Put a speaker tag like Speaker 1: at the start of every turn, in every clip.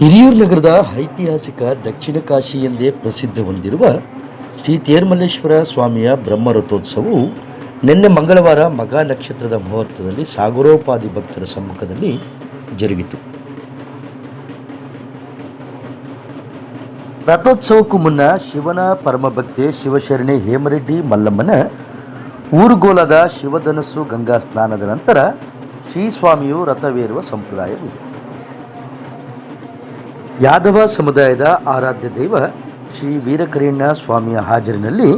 Speaker 1: ಹಿರಿಯೂರು ನಗರದ ಐತಿಹಾಸಿಕ ದಕ್ಷಿಣ ಕಾಶಿ ಎಂದೇ ಪ್ರಸಿದ್ಧ ಹೊಂದಿರುವ ಶ್ರೀ ತೇರ್ಮಲ್ಲೇಶ್ವರ ಸ್ವಾಮಿಯ ಬ್ರಹ್ಮರಥೋತ್ಸವವು ನಿನ್ನೆ ಮಂಗಳವಾರ ಮಗ ನಕ್ಷತ್ರದ ಮುಹೂರ್ತದಲ್ಲಿ ಸಾಗರೋಪಾದಿ ಭಕ್ತರ ಸಮ್ಮುಖದಲ್ಲಿ ಜರುಗಿತು. ರಥೋತ್ಸವಕ್ಕೂ ಮುನ್ನ ಶಿವನ ಪರಮಭಕ್ತೆ ಶಿವಶರಣೆ ಹೇಮರೆಡ್ಡಿ ಮಲ್ಲಮ್ಮನ ಊರುಗೋಲದ ಶಿವಧನಸ್ಸು ಗಂಗಾ ಸ್ನಾನದ ನಂತರ ಶ್ರೀ ಸ್ವಾಮಿಯು ರಥವೇರುವ ಸಂಪ್ರದಾಯವಿದೆ ಯಾದವ ಸಮುದಾಯದ ಆರಾಧ್ಯ ದೈವ ಶ್ರೀ ವೀರಕರೇಣ್ಯ ಸ್ವಾಮಿಯ ಹಾಜರಿನಲ್ಲಿ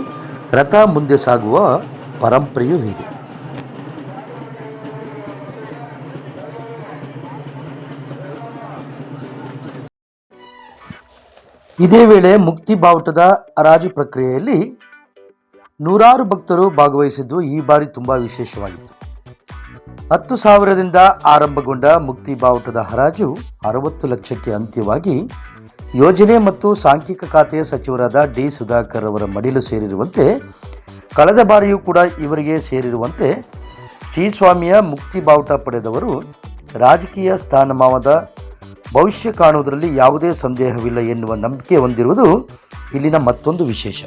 Speaker 1: ರಥ ಮುಂದೆ ಸಾಗುವ ಪರಂಪರೆಯೂ ಇದೆ ಇದೇ ವೇಳೆ ಮುಕ್ತಿ ಬಾವುಟದ ಹರಾಜು ಪ್ರಕ್ರಿಯೆಯಲ್ಲಿ ನೂರಾರು ಭಕ್ತರು ಭಾಗವಹಿಸಿದ್ದು ಈ ಬಾರಿ ತುಂಬ ವಿಶೇಷವಾಗಿತ್ತು. ಹತ್ತು ಸಾವಿರದಿಂದ ಆರಂಭಗೊಂಡ ಮುಕ್ತಿ ಬಾವುಟದ ಹರಾಜು ಅರವತ್ತು ಲಕ್ಷಕ್ಕೆ ಅಂತ್ಯವಾಗಿ ಯೋಜನೆ ಮತ್ತು ಸಾಂಖ್ಯಿಕ ಖಾತೆಯ ಸಚಿವರಾದ ಡಿ ಸುಧಾಕರ್ ಅವರ ಮಡಿಲು ಸೇರಿರುವಂತೆ ಕಳೆದ ಬಾರಿಯೂ ಕೂಡ ಇವರಿಗೆ ಸೇರಿರುವಂತೆ ಶ್ರೀಸ್ವಾಮಿಯ ಮುಕ್ತಿ ಬಾವುಟ ಪಡೆದವರು ರಾಜಕೀಯ ಸ್ಥಾನಮಾನದ ಭವಿಷ್ಯ ಕಾಣುವುದರಲ್ಲಿ ಯಾವುದೇ ಸಂದೇಹವಿಲ್ಲ ಎನ್ನುವ ನಂಬಿಕೆ ಹೊಂದಿರುವುದು ಇಲ್ಲಿನ ಮತ್ತೊಂದು ವಿಶೇಷ.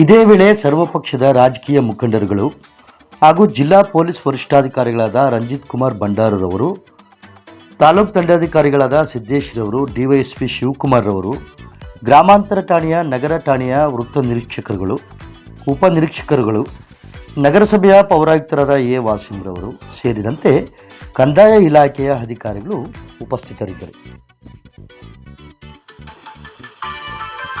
Speaker 1: ಇದೇ ವೇಳೆ ಸರ್ವಪಕ್ಷದ ರಾಜಕೀಯ ಮುಖಂಡರುಗಳು ಹಾಗೂ ಜಿಲ್ಲಾ ಪೊಲೀಸ್ ವರಿಷ್ಠಾಧಿಕಾರಿಗಳಾದ ರಂಜಿತ್ ಕುಮಾರ್ ಭಂಡಾರರವರು, ತಾಲೂಕು ದಂಡಾಧಿಕಾರಿಗಳಾದ ಸಿದ್ದೇಶ್ರವರು ಡಿವೈಎಸ್ಪಿ ಶಿವಕುಮಾರ್ ರವರು, ಗ್ರಾಮಾಂತರ ಠಾಣೆಯ, ನಗರ ಠಾಣೆಯ ವೃತ್ತ ನಿರೀಕ್ಷಕರುಗಳು ಉಪನಿರೀಕ್ಷಕರುಗಳು ನಗರಸಭೆಯ ಪೌರಾಯುಕ್ತರಾದ ಎ ವಾಸಿಂರವರು ಸೇರಿದಂತೆ ಕಂದಾಯ ಇಲಾಖೆಯ ಅಧಿಕಾರಿಗಳು ಉಪಸ್ಥಿತರಿದ್ದರು.